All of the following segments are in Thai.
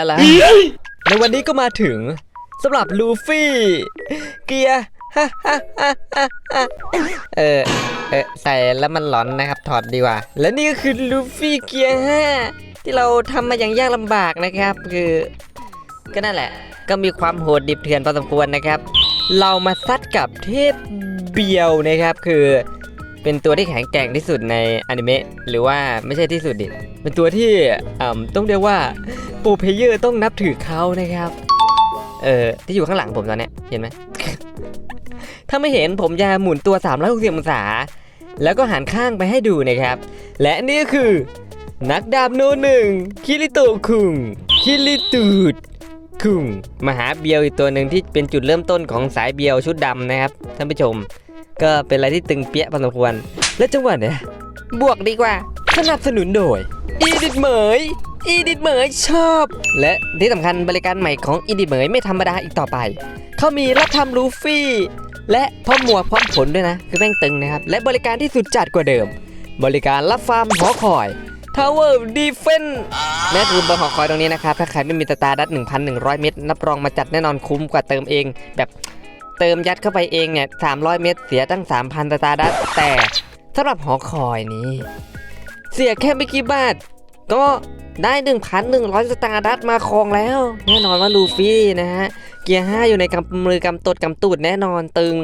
อะไร ในวันนี้ก็มาถึงสำหรับลูฟี่ เกียร์ฮ่าฮ่าฮ่าฮ่าฮ่าเออเออใส่แล้วมันหลอนนะครับถอดดีกว่า และนี่ก็คือลูฟี่เกียร์ห้าที่เราทำมาอย่างยากลำบากนะครับ คือก็นั่นแหละ ก็มีความโหดดิบเถื่อนพอสมควรนะครับ เรามาซัดกับเทพเบียวนะครับ คือเป็นตัวที่แข็งแกร่งที่สุดในอนิเมะหรือว่าไม่ใช่ที่สุดดิ เป็นตัวที่อ่ำต้องเรียกว่าโปรเพเยอร์ต้องนับถือเขานะครับ เออที่อยู่ข้างหลังผมตอนเนี้ยเห็นไหม ถ้าไม่เห็นผมจะหมุนตัว 360องศา แล้วก็หันข้างไปให้ดูนะครับ และนี่คือ นักดาบโนหนึ่งคิริโตคุงคิริตูดคุงมหาเบียวอีกตัวหนึ่งที่เป็นจุดเริ่มต้นของสายเบียวชุดดำนะครับท่านผู้ชม ก็เป็นอะไรที่ตึงเปี้ยพอสมควรและจังหวะเนี้ยบวกดีกว่า สนับสนุนโดย อีดิทเหมยอีดิทเหมยชอบ และที่สำคัญบริการใหม่ของอีดิทเหมยไม่ธรรมดาอีกต่อไป เขามีรับทำลูฟี่ และพร้อมหมวกพร้อมผลด้วยนะ คือแม่งตึงนะครับ และบริการที่สุดจัดกว่าเดิม บริการรับฟาร์มหอคอย Tower Defense นั่นคือบนหอคอยตรงนี้นะครับ ถ้าใครไม่มีตาร์ดัต1,100 เม็ดรับรองมาจัดแน่นอนคุ้มกว่าเติมเอง แบบเติมยัดเข้าไปเองเนี่ย300 เม็ดเสียตั้ง 3,000 ตาร์ดัตแต่สำหรับหอคอยนี้ เสียแค่ไม่กี่บาท ก็ได้ 1,100 สตาร์ดัตมาครองแล้ว แน่นอนว่าลูฟี่นะฮะ เกียร์ 5 อยู่ในกำมือกำตดกำตูดแน่นอนตึง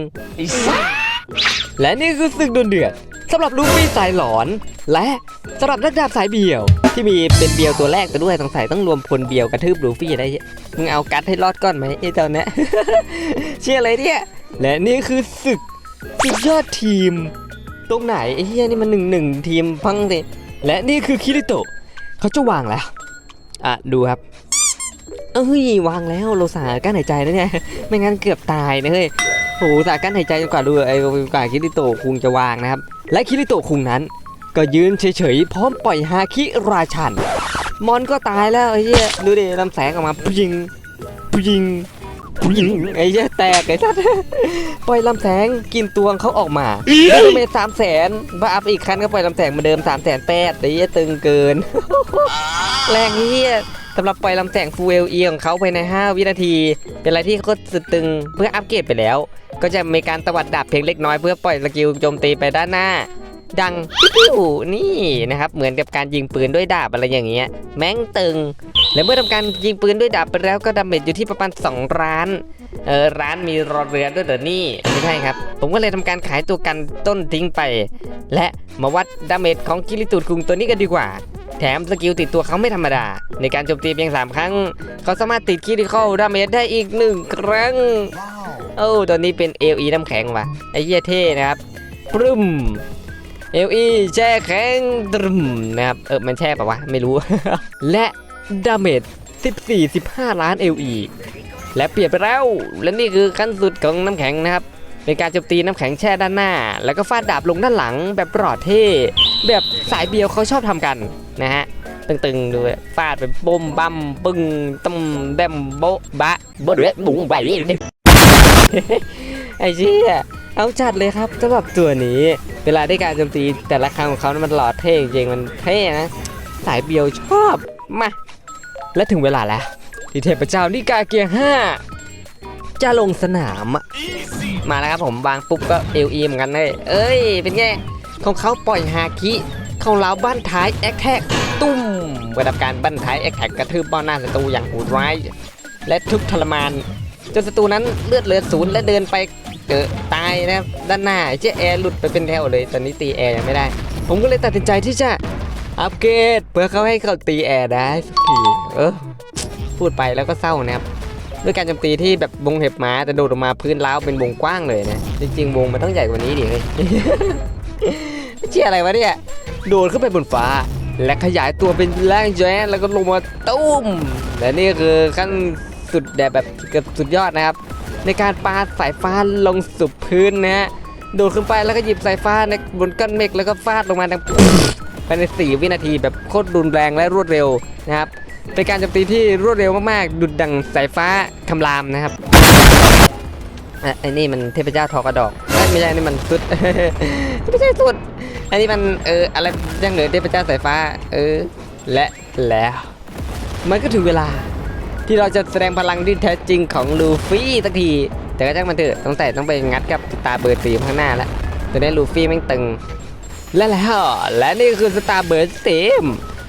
และนี่คือศึกดุนเดือดสำหรับลูฟี่สายหลอน และสำหรับนักดาบสายเบียว ที่มีเป็นเบียวตัวแรกตัวด้วยสงสัยต้องรวมพลเบียวกระทืบลูฟี่ได้มึงเอากัดให้รอดก่อนไหมไอ้ตอนเนี้ยเชื่ออะไรเนี่ยและนี่คือศึกสุดยอดทีม ตรงไหนไอ้เฮียนี่มันหนึ่งหนึ่งทีมพังสิและนี่คือคิริโตะเขาจะวางแล้ว อะ ดูครับเอ้ยวางแล้วโลสากั้นหายใจแล้วเนี่ยไม่งั้นเกือบตายนะเฮ้ยโหสากั้นหายใจจนกว่าดูไอ้กว่าคิริโตะคุงจะวางนะครับ และคิริโตะคุงนั้น ก็ยืนเฉยๆพร้อมปล่อยฮาคิราชันมอนก็ตายแล้วไอ้เหี้ยดูดิลำแสงออกมาพิงพิงพิง ไอ้เหี้ยแตกไอ้สัสปล่อยลำแสงกินตวงเขาออกมาแล้วเมตสามแสนบ้าอัพอีกคันก็ปล่อยลำแสงเหมาเดิมสามแสนแปดไอ้เหี้ยตึงเกิน แรงเหี้ยสำหรับปล่อยลำแสงฟูเอลอีของเขาภายใน 5 วินาที เป็นอะไรที่โคตรสุดตึงเพื่ออัปเกรดไปแล้ว ก็จะมีการตวัดดาบเพียงเล็กน้อยเพื่อปล่อยสกิลโจมตีไปด้านหน้า ดังปิ้วนี่นะครับ เหมือนกับการยิงปืนด้วยดาบอะไรอย่างเงี้ย แม่งตึง และเมื่อทำการยิงปืนด้วยดาบไปแล้วก็ดาเมจอยู่ที่ประมาณ2ร้านเออร้านมีรอเรือด้วยเดี๋ยวนี่ไม่ใช่ครับ ผมก็เลยทำการขายตัวกันต้นทิ้งไป และมาวัดดาเมจของกิริตูดคุงตัวนี้กันดีกว่า แถมสกิลติดตัวเขาไม่ธรรมดา ในการโจมตีเพียง 3 ครั้ง เขาสามารถติดคิริคอลดาเมจได้อีก 1 ครั้งโอ้ตัวนี้เป็นเอลีน้ำแข็งว่ะไอ้เหี้ยเท่นะครับปรึม เอลีแช่แข็งดรึมนะครับเออมันแช่ปะวะไม่รู้ และดาเมจ14-15 ล้าน LE และเปลี่ยนไปแล้ว และนี่คือขั้นสุดของน้ำแข็งนะครับเป็นการโจมตีน้ำแข็งแช่ด้านหน้า แล้วก็ฟาดดาบลงด้านหลังแบบปลอดเท่แบบสายเบียวเขาชอบทำกันนะฮะตึงๆดูฟาดไปบุ้มบัมปึ้งตึมแบมโบ๊ะบะโบ๊ะเดือดบุ้งไปเรื่อยไอ้เชี่ยเอาจัดเลยครับสำหรับตัวนี้ เวลาได้การโจมตีแต่ละครั้งของเขานั้นมันหล่อเท่จริงๆมันเท่นะสายเบียวชอบมาและถึงเวลาแล้ว ที่เทพเจ้านิกาเกียร์ห้าจะลงสนามมาแล้วครับผมวางปุ๊บก็เอลีเหมือนกันเลยเอ้ย เป็นไงของเขาปล่อยฮาคิของเราบ้านท้ายแอคแท็กตุ้มระดับการบ้านท้ายแอคแท็กกระทืบเบ้าหน้าศัตรูอย่างโหดร้ายและทุบทรมานจนศัตรูนั้นเลือดเหลือศูนย์และเดินไป เกิดตายนะครับด้านหน้าเจ๊แอร์หลุดไปเป็นแถวเลย ตอนนี้ตีแอร์ยังไม่ได้ ผมก็เลยตัดสินใจที่จะอัปเกรดเพื่อเขาให้เขาตีแอร์ได้สักทีเออพูดไปแล้วก็เศร้านะครับด้วยการโจมตีที่แบบวงเห็บหมาแต่โดดออกมาพื้นร้าเป็นวงกว้างเลยนะจริงๆ วงมันต้องใหญ่กว่านี้ดิเฮ้ยเชี่ยอะไรวะเนี่ยโดดขึ้นไปบนฟ้า และขยายตัวเป็นร่างแจ๊แล้วก็ลงมาตุ้มและนี่คือขั้นสุดแบบแบบเกือบสุดยอดนะครับ ในการปาสายฟ้าลงสู่พื้นนะฮะโดดขึ้นไปแล้วก็หยิบสายฟ้าในบนก้อนเมฆแล้วก็ฟาดลงมาดังภายใน 4 วินาทีแบบโคตรรุนแรงและรวดเร็วนะครับเป็นการโจมตีที่รวดเร็วมากๆ ดุดดังสายฟ้าคำรามนะครับอะไอ้นี่มันเทพเจ้าทอกระดอก ไม่ใช่นี่มันสุดไม่ใช่สุด อันนี้มันเอออะไรยังเหนือเทพเจ้าสายฟ้า เออ และแล้ว มันก็ถึงเวลา ที่เราจะแสดงพลังที่แท้จริงของลูฟี่สักที แต่ก็ช่างมันเถอะต้องแต่ต้องไปงัดกับสตาเบิร์ดสีข้างหน้าแล้วตัวนี้ลูฟี่แม่งตึง และแล้วและนี่คือสตาร์เบิร์ดสีม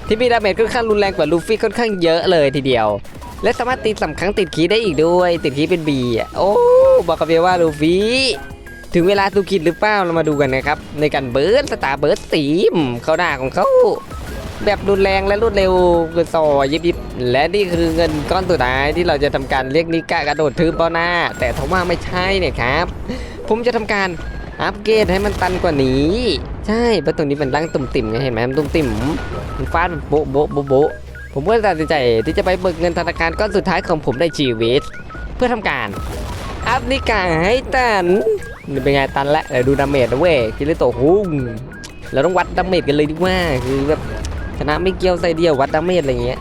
ที่มีดาเมจค่อนข้างรุนแรงกว่าลูฟี่ค่อนข้างเยอะเลยทีเดียว และสามารถตีสำครั้งติดคีย์ได้อีกด้วย ติดคีย์เป็นบีอะโอ้บอกกับเบียว่าลูฟี่ถึงเวลาตูคิดหรือเปล่าเรามาดูกันนะครับ ในการเบิร์ดสตาร์เบิร์ดสีมเข้าหน้าของเขา แบบรุนแรงและรวดเร็วคือซอยยิบยิบและนี่คือเงินก้อนสุดท้ายที่เราจะทำการเรียกนิกะกระโดดทืบเป้าหน้า แต่ถ้าว่าไม่ใช่เนี่ยครับ ผมจะทำการอัปเกรดให้มันตันกว่านี้ ใช่เพราะตรงนี้มันร่างตุ่มติ่มไงเห็นไหมมันตุ่มติ่มมันฟาดโบ๊ะโบ๊ะโบ๊ะโบผมก็ตัดสินใจที่จะไปเบิกเงินธนาคารก้อนสุดท้ายของผมในชีวิต เพื่อทำการอัพนิกะให้ตันนี่เป็นไงตันล้วเดี๋ยวดูดาเมจนะเว้ยคิริโตะหุ้มเราต้องวัดดาเมจกันเลยดีกว่าคือแบบ ชนะไม่เกี่ยวใส่เดียววัดดาเมจอะไรเงี้ย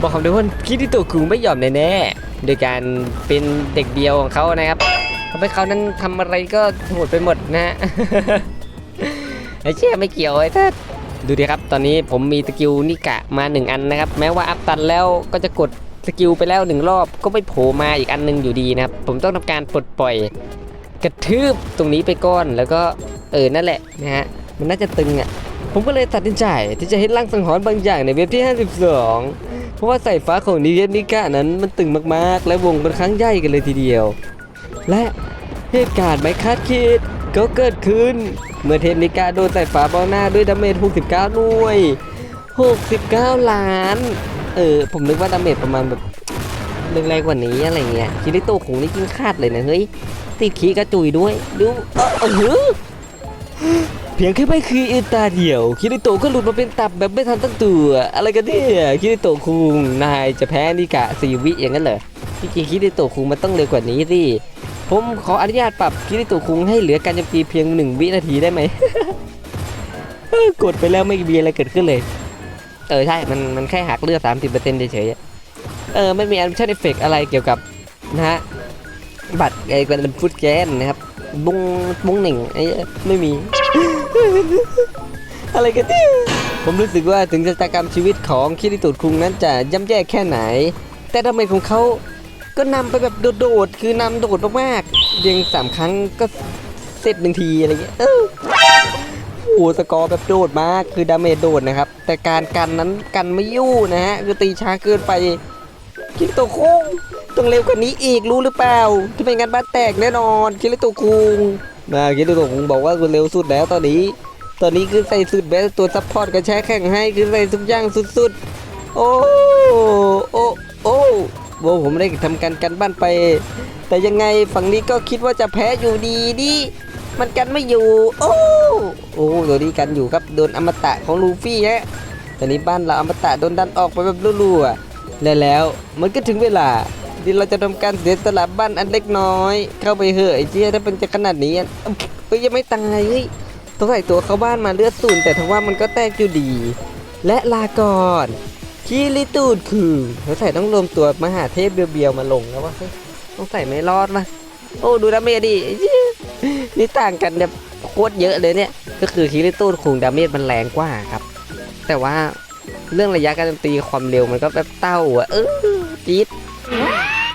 บอกคำเดียวว่าคิดิโตะคุงไม่ยอมแน่ๆโดยการเป็นเด็กเดียวของเขานะครับทำให้เขานั้นทำอะไรก็โหดไปหมดนะฮะไอ้เชี่ยไม่เกี่ยวไอ้ท่านดูดิครับ ตอนนี้ผมมีสกิลนิกะมาหนึ่งอันนะครับ แม้ว่าอัพตันแล้วก็จะกดสกิลไปแล้วหนึ่งรอบก็ไม่โผล่มาอีกอันหนึงอยู่ดีนะครับ ผมต้องทำการปลดปล่อย กระทืบตรงนี้ไปก้อนแล้วก็เออนั่นแหละนะฮะมันน่าจะตึงอะ ผมก็เลยตัดสินใจที่จะเห็นร่างสังหรณ์บางอย่างในเว็บที่ 52 เพราะว่าสายฟ้าของนิเวศนิก้านั้นมันตึงมากๆ และวงค่อนข้างใหญ่กันเลยทีเดียว และเหตุการณ์ไม่คาดคิดก็เกิดขึ้น เมื่อเทพนิก้าโดนสายฟ้าเบ้าหน้าด้วยดาเมจ 69 หน่วย 69 ล้าน เออ ผมนึกว่าดาเมจประมาณแบบแรงกว่านี้อะไรเงี้ยคิริโตะคงนี่กินคาดเลยนะเฮ้ยติดขีกระจุยด้วย ดูเออเออ เพียงแค่ไม่คืออิตาเดียว คิริโตะก็หลุดมาเป็นตับแบบไม่ทันตั้งตัว อะไรกันเนี่ยคิริโตะคุงนายจะแพ้นิกะสี่วิอย่างนั้นเหรอที่จริงคิริโตะคุงมันต้องเร็วกว่านี้สิผมขออนุญาตปรับคิริโตะคุงให้เหลือการโจมตีเพียงหนึ่งวินาทีได้ไหมกดไปแล้วไม่มีอะไรเกิดขึ้นเลย เออใช่ มันมันแค่หักเลือดสามสิบเปอร์เซ็นต์เฉยๆเออไม่มีแอนิเมชั่นเอฟเฟกอะไรเกี่ยวกับนะฮะบัตรไอ้เป็นฟุตแกนนะครับบุ้งบุ้งหนึ่งไอ้ไม่มี อะไรกันเนี่ยผมรู้สึกว่าถึงชะตากรรมชีวิตของคิริตุดคุงนั้นจะย่ำแย่แค่ไหน แต่ทำไมของเขาก็นำไปแบบโดดๆคือนำโดดมากๆยิงสามครั้งก็เสร็จหนึ่งทีอะไรเงี้ยเออโอ้สกอร์แบบโดดมากคือดาเมจโดดนะครับ แต่การกันนั้นกันไม่ยู่นะฮะคือตีช้าเกินไปคิริโตะคุงต้องเร็วกว่านี้อีกรู้หรือเปล่าที่ไม่งั้นบ้านแตกแน่นอนคิริโตะคุง นะคิริโตะคุงบอกว่าคุณเร็วสุดแล้วตอนนี้ ตอนนี้คือใส่สุดแบสตัวซัพพอร์ตกระแชกแข่งให้คือใส่ทุกอย่างสุดๆ โอ้โอ้โอ้โบผมได้ทำการกันบ้านไป แต่ยังไงฝั่งนี้ก็คิดว่าจะแพ้อยู่ดีดิมันกันไม่อยู่ โอ้โอ้ตัวนี้กันอยู่ครับโดนอมตะของลูฟี่ฮะตอนนี้บ้านเราอมตะโดนดันออกไปแบบรัวๆและแล้วมันก็ถึงเวลา ที่เราจะทำการเสียสละบ้านอันเล็กน้อย เข้าไปเหอะไอ้เจี๊ยถ้าเป็นจะขนาดนี้อะเฮ้ยยังไม่ตายเฮ้ยต้องใส่ตัวเข้าบ้านมาเลือดสูญแต่ทั้งว่ามันก็แตกอยู่ดี และลาก่อนคีริตูดคือเขาใส่ต้องรวมตัวมหาเทพเบียวๆมาลงแล้ววะต้องใส่ไม่รอดวะโอ้ดูดาเมจดิเหี้ยนี่ต่างกันแบบโคตรเยอะเลยเนี่ย ก็คือคีริตูดคุงดาเมจมันแรงกว่าครับ แต่ว่าเรื่องระยะการตีความเร็วมันก็แบบเต้าอะเออจี๊ด